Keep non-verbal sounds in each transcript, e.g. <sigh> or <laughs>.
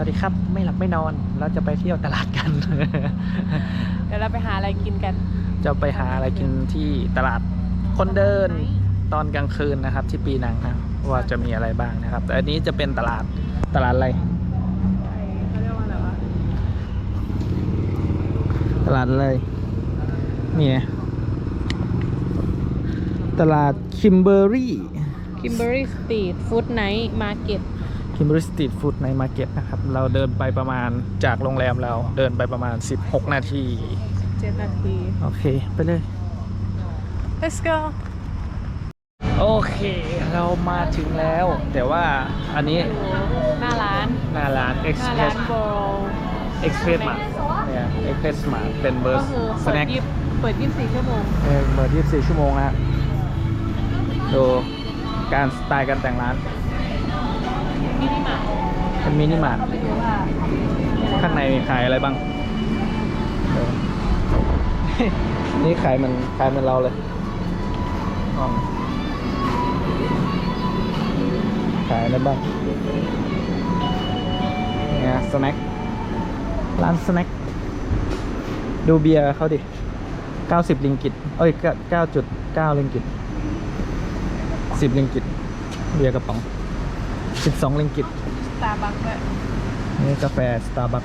สวัสดีครับ ไม่หลับไม่นอน เราจะไปเที่ยวตลาดกัน เดี๋ยวเราไปหาอะไรกินกัน จะไปหาอะไรกินที่ตลาดคนเดินตอนกลางคืนนะครับ ที่ปีนังนะว่าจะมีอะไรบ้างนะครับ แต่อันนี้จะเป็นตลาดตลาดอะไรเขาเรียกว่าอะไรวะตลาดอะไรนี่ไงตลาดคิมเบอรี่คิมเบอรี่สตรีทฟู้ดไนท์มาร์เก็ต คิมเบอรี่สตรีทฟู้ดในมาร์เก็ตนะครับ เราเดินไปประมาณจากโรงแรมเราเดินไปประมาณ 16 นาที7นาที โอเค ไปเลย let's go โอเค เรามาถึงแล้ว แต่ว่าอันนี้หน้าร้าน หน้าร้าน หน้า Express ร้านโบ Express มาเนี่ย Express มาเป็นเบอก็ร์คือสเปิดแน็คยิบเปิด24ชั่วโมง เออเปิด24 ชั่วโมงนะดูการสไตล์การแต่งร้านมินิมาร์ท เป็นมินิมาร์ทเข้าไปดูว่าข้างในมีขายอะไรบ้างเออนี่ขายมันขายเหมันเราเลยอ๋อขายอะไรบ้าง เนี่ยสแน็ค ร้านสแน็ค ดูเบียร์เขาดิ 90 ลิงกิต เอ้ย 9.9 ลิงกิต 10 ลิงกิต เบียร์กระป๋อง 12ลิงกิตสตาร์บัคด้วยนี่กาแฟสตาร์บัค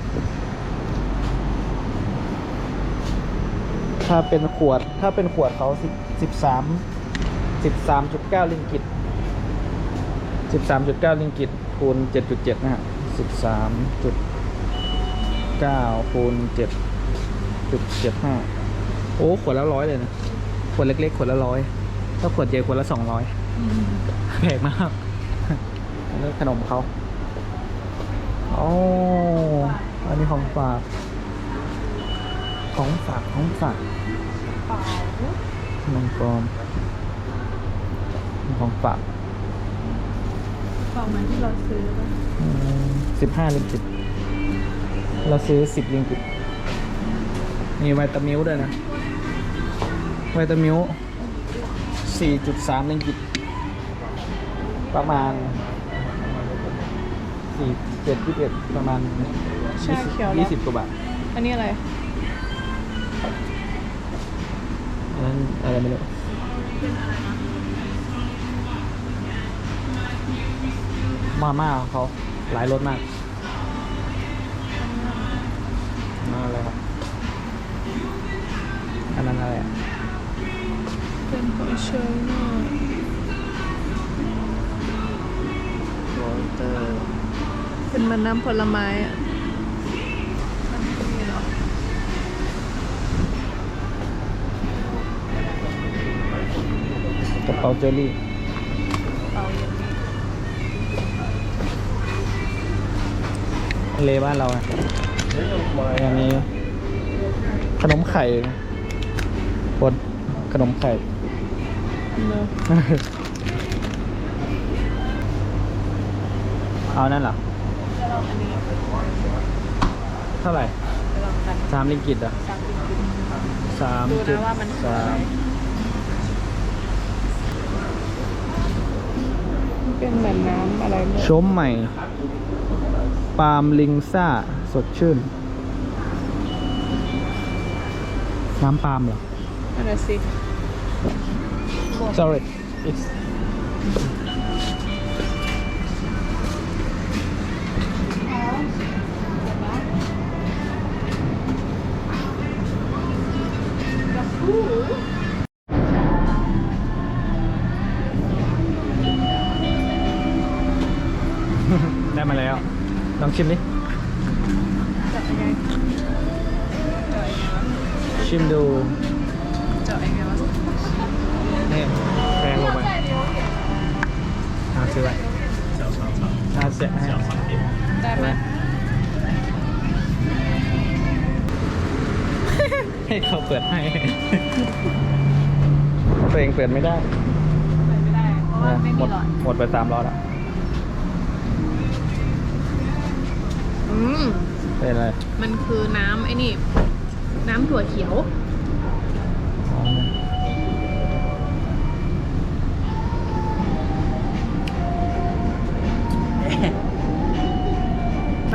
ถ้าเป็นขวดถ้าเป็นขวดเขาสิบสิบสามสิบสามจุดเก้าลิงกิตสิบสามจุดเก้าลิงกิตคูณเจ็ดจุดเจ็ดนะฮะสิบสามจุดเก้าคูณเจ็ดจุดเจ็ดห้าโอ้ขวดละร้อยเลยนะขวดเล็กๆขวดละร้อยถ้าขวดใหญ่ขวดละสองร้อยแพงมากอั นนี้ขนมเขาโอ้อันนี้ของฝาก ของฝากของฝากเปล่ามังกรของฝากเปล่าเหมือนที่เราซื้อป่ะสิบห้าลิงกิตเราซื้อสิบลิงกิตมีไวตามิลด้วยนะ ไวตามิลสี่จุดสามลิงกิตประมาณ สี่เจ็ดยี่สิบเอ็ดประมาณชาเขียวเหรอ ยี่สิบกว่าบาทอันนี้อะไร อันนั้นอะไรไม่รู้มาม่าของเขาหลายรสมาก มาอะไรครับ อันนั้นอะไรอะเป็นผงเชอร์น่อยโร เป็นมันน้ำผลไม้อะนี่เหรอกระเป๋าเจลลี่เปล่าเย็นดีเลบ้านเราอะอันนี้ ขนมไข่บนขนมไข่เนอะเอานั่นเหรอจะ ลองอันนี้เท่าไหร่จะลองกันสามลิงกิตอะสามสิบกินสามดูจุดนะว่ามันคือสาอะไรมเป็นเหมือนน้ำอะไรไม่ชมใหม่ปาล์มลิงซ่าสดชื่น น้ำปาล์มเหรอ นั่นนะสิ sorry it's ชิมดิเจาะยังไงเจาะยังไงวะชิมดูเจาะยังไงวะนี่แพงลงไปเอาซื้อไว้เอาเสียให้ได้ไหมให้เขาเปิดให้ตัวเองเปิดไม่ได้ใส่ไม่ได้เพราะว่าไม่หมมีดหลอดหมดไปสามร้อยแล้ว มเป็นอะไรมันคือน้ำไอ้นี่ น้ำถั่วเขียวอ๋อ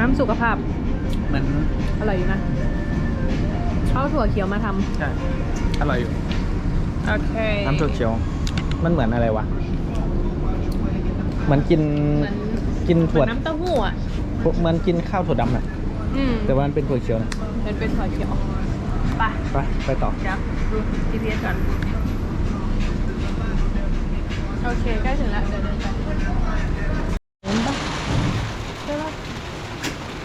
ำสุขภาพเหมือนอร่อยอยู่นะเขาเอาถั่วเขียวมาทำใช่อร่อยอยู่โอเคน้ำถั่วเขียว มันเหมือนอะไรวะ เหมือนกินเหมือนกินเหมืถั่วอนน้ำเต้าหู้อะ เหมือนกินข้าวถั่วดำน่ะอืมแต่ว่ามันเป็นถั่วเขียวนะมันเป็นถั่วเขียวไปไปไปต่อ เดี๋ยวดู GPS ก่อน โอเคใกล้ถึงแล้ว เดี๋ยวเดินไปเห็นปะใช่ปะ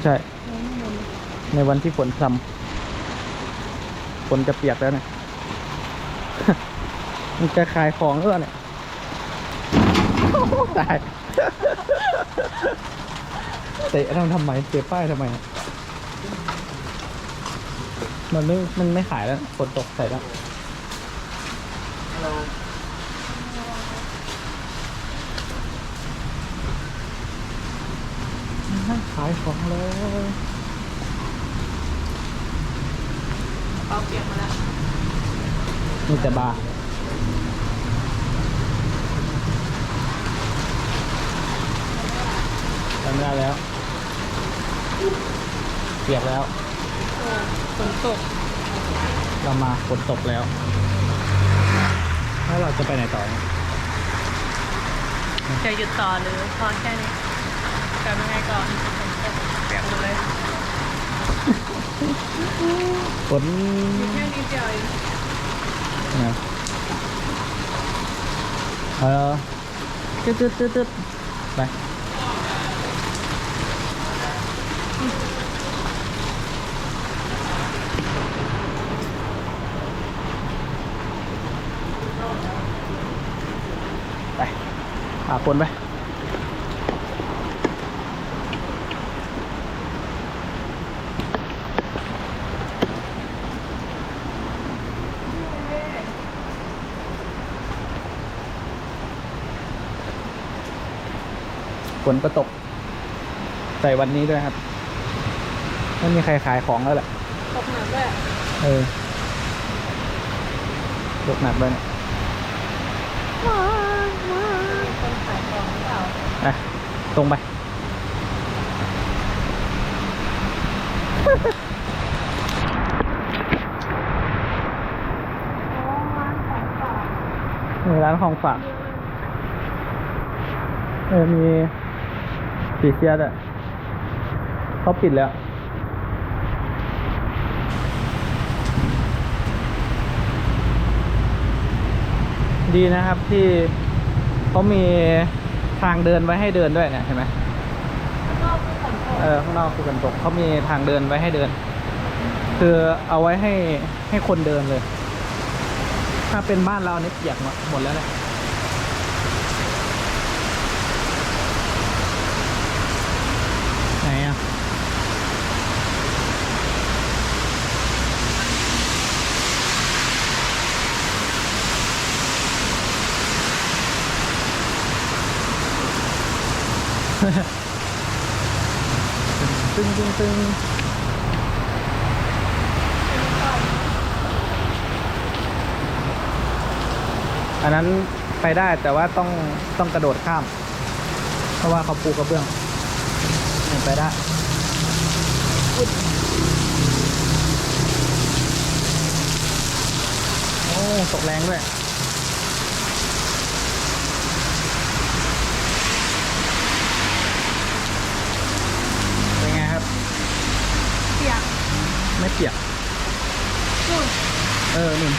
ใช่ เห็นข้างบนในวันที่ฝนพรำฝนจะเปียกแล้วเนี่ย มันจะขายของแล้วเนี่ย ตาย เตะทำทำไมเตะป้ายทำไม มันไม่ มันไม่ขายแล้วฝนตกใส่แล้ว นั่งขายของเลยเปาเปียกมาแล้วมีแต่บาร์จำได้แล้ว เปียกแล้วโอ้ฝนตก เรามาฝนตกแล้ว แล้วเราจะไปไหนต่อเนี่ยจะหยุดต่อหรือพอแค่นี้กลับยังไงก่อนฝนตกเปียกหมดเลยฝนแค่นิดเดียวเองนะเออตึ๊ดตึ๊ดตึ๊ดตึ๊ดไปไป หาคนไปฝนก็ตก ใส่วันนี้ด้วยครับไม่มีใครขายของแล้วแหละ ตกหนักด้วย เออ ตกหนักเลยเนี่ย คนขายของหรือเป ล่าไปตรงไป มีร้านของฝาก เออ มีปีเซียดอะเขาปิดแล้ว ดีนะครับที่เขามี ทางเดินไว้ให้เดินด้วยเนี่ยเห็นไหมก็คือฝนตกเออข้างนอกคือกันตกเขามีทางเดินไว้ให้เดิน คือเอาไว้ให้ให้คนเดินเลย ถ้าเป็นบ้านเราเนี่ยเปียกหมดหมดแล้วเนี่ย ตึงตึงตึงอันนั้นไปได้แต่ว่าต้องต้องกระโดดข้าม เพราะว่าเขาปูกระเบื้องนี่ไปได้โอ้ตกแรงด้วย เป็นไงครับ เปียก ไม่เปียกนู่นเออหนึ่ง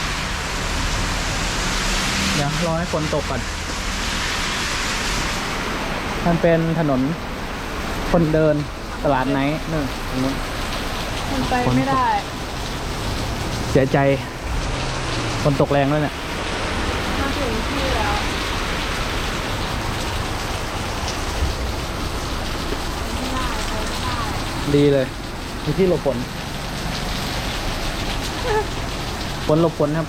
เดี๋ยวรอให้ฝนตกก่อน มันเป็นถนน คนเดินตลาดไนท์นึ่งตรงนู้นมันไปไม่ได้ เสียใจ ฝนตกแรงแล้วเนี่ย มาถึงที่แล้วไม่ได้ไปไม่ได้ดีเลย มีที่หลบฝน ฝนหลบฝนครับ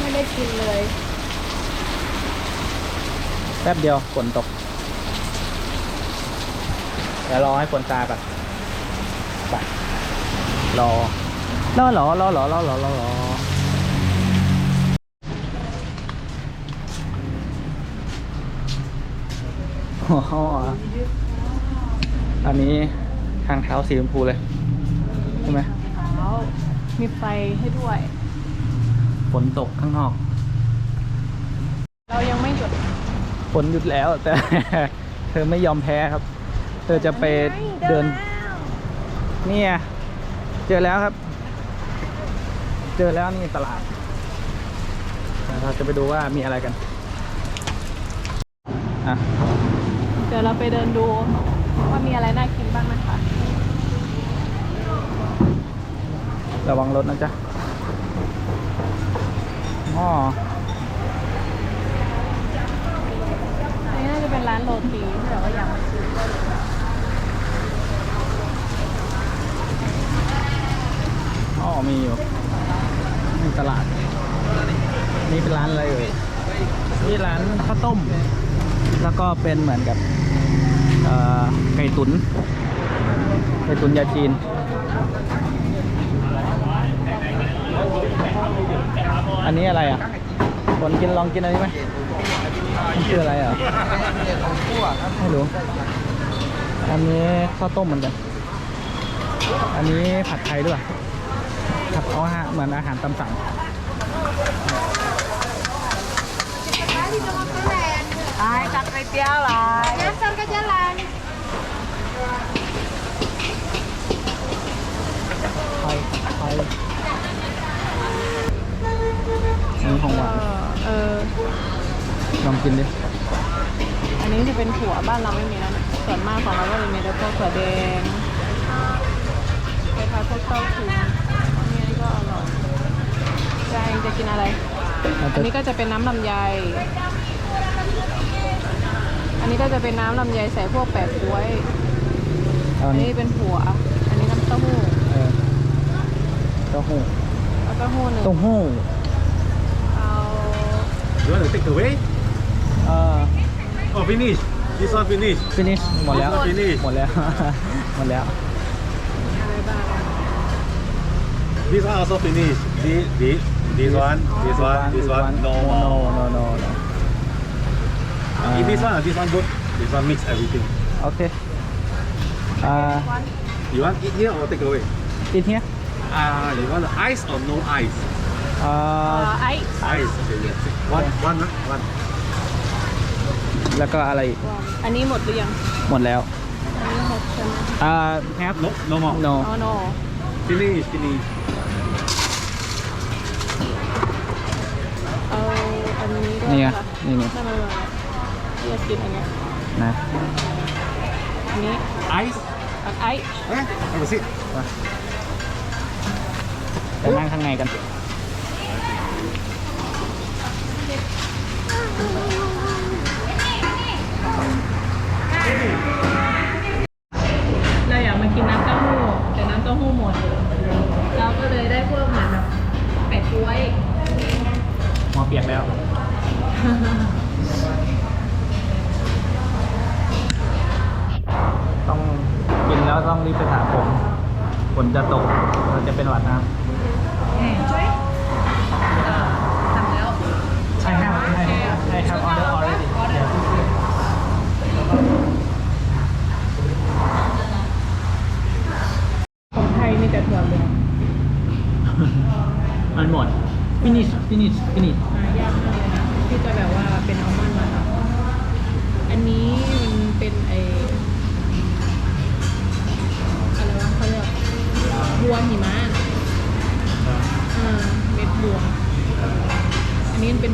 ไม่ได้กินเลยแป๊บเดียวฝนตก เดี๋ยวรอให้ฝนซาก่อนไปรอรอรอรอรอรอรอรอรออ๋ออันนี้ททางเท้าสีชมพูเลย ใช่ไหมเท้ามีไฟให้ด้วย ฝนตกข้างนอก เรายังไม่หยุดฝนหยุดแล้วแต่ เธอไม่ยอมแพ้ครับ เธอจะไปเดินเนี่ยเจอแล้วครับ เจอแล้วนี่ตลาดเดี๋ยวเราจะไปดูว่ามีอะไรกันอะเดี๋ยวเราไปเดินดูว่ามีอะไรน่ากินบ้างนะคะ ระวังรถนะจ๊ะ อ๋ออันนี้น่าจะเป็นร้านโรตีที่แบบว่าอยากมาซื้ออ๋อมีอยู่นี่ตลาด นี่เป็นร้านอะไรเอ่ยนี่ร้านข้าวต้ม แล้วก็เป็นเหมือนกับเอ่อไก่ตุนไก่ตุนยาจีน อันนี้อะไรอะคนกินลองกินอันนี้ไหมมันคืออะไรอะไม่รู้อันนี้ข้าวต้มเหมือนกัน อันนี้ผัดไทยด้วยผัดเอาอาหารเหมือนอาหารตามสั่ง Ay, kakrepiala. Nyasar ke jalan. ไทยไทย อันนี้ของหวานเออ ลองกินดิอันนี้จะเป็นถั่วบ้านเราไม่มีแล้วนะส่วนมากของเราก็จะมีแต่พวกถั่วแดงคล้ายๆพวกเต้าถึงอันนี้ก็อร่อยใจเองจะกินอะไรเราอัจะนนี้ก็จะเป็นน้ำลำไย อันนี้ก็จะเป็นน้ำลำไยใส่พวกแปะกล้วยเอาอัอันนนี้นี้เป็นถั่วอันนี้น้ำเต้าหู้เออเต้าหู้เอาเต้าหู้หนึ่งเต้าหู้เอา You want to take away? เอ่อ Oh, finish. This one finish. finish หมดแล้ว finish หมดแล้ว หมดแล้ว <laughs> อะไรบ้าง This one also finish. This, this, this one, this one, this one. No, no no no no Uh, If this one and this one good, this one mix everything. โอเคอ่า You want eat here or take away? in here Uh, you want ice or no ice? อ่ าเอ่อไอซ์ Ice. Okay, yes. One, one, huh? one. แล้วก็อะไรอีกอันนี้หมดหรือยัง หมดแล้ว อันนี้หมดใช่ไหมอ่า have No, no more. no อ๋อ no Finish, finish. เอาอันนี้ด้วยนี่ไงค่ะนี่นี่ไม่ไม่ไม่อยากกินอันเนี้ยนะ อันนี้ Ice. อันไอซ์ Eh, have a seat. ไปนั่งข้างในกัน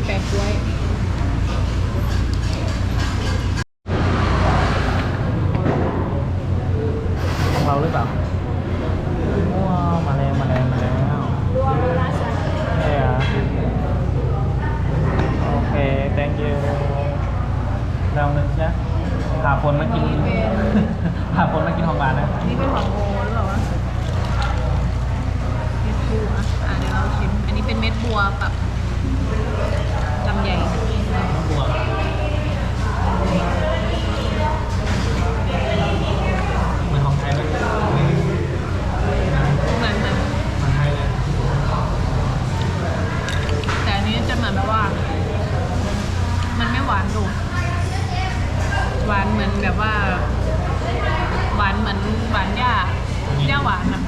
แปะกล้วยของเราหรือเปล่าว้าวมาแล้วมาแล้วมาแล้วรวมแล้วนะใช่เหรอโอเค thank you ลองนึงใช่พาฝนมากินพาฝนมากินของหวานนะอันนี้เป็นของโอหรือเปล่าวะเม็ดบัวอะเดี๋ยวเราชิม อันนี้เป็นเม็ดบัวกับลำไยบวกเหมือนของไทยเลยมันมันมันไทยเลยแต่อันนี้จะเหมือนแบบว่า มันไม่หวานโดดหวานเหมือนแบบว่า หวานเหมือนหวานย่าย่าหวานอะ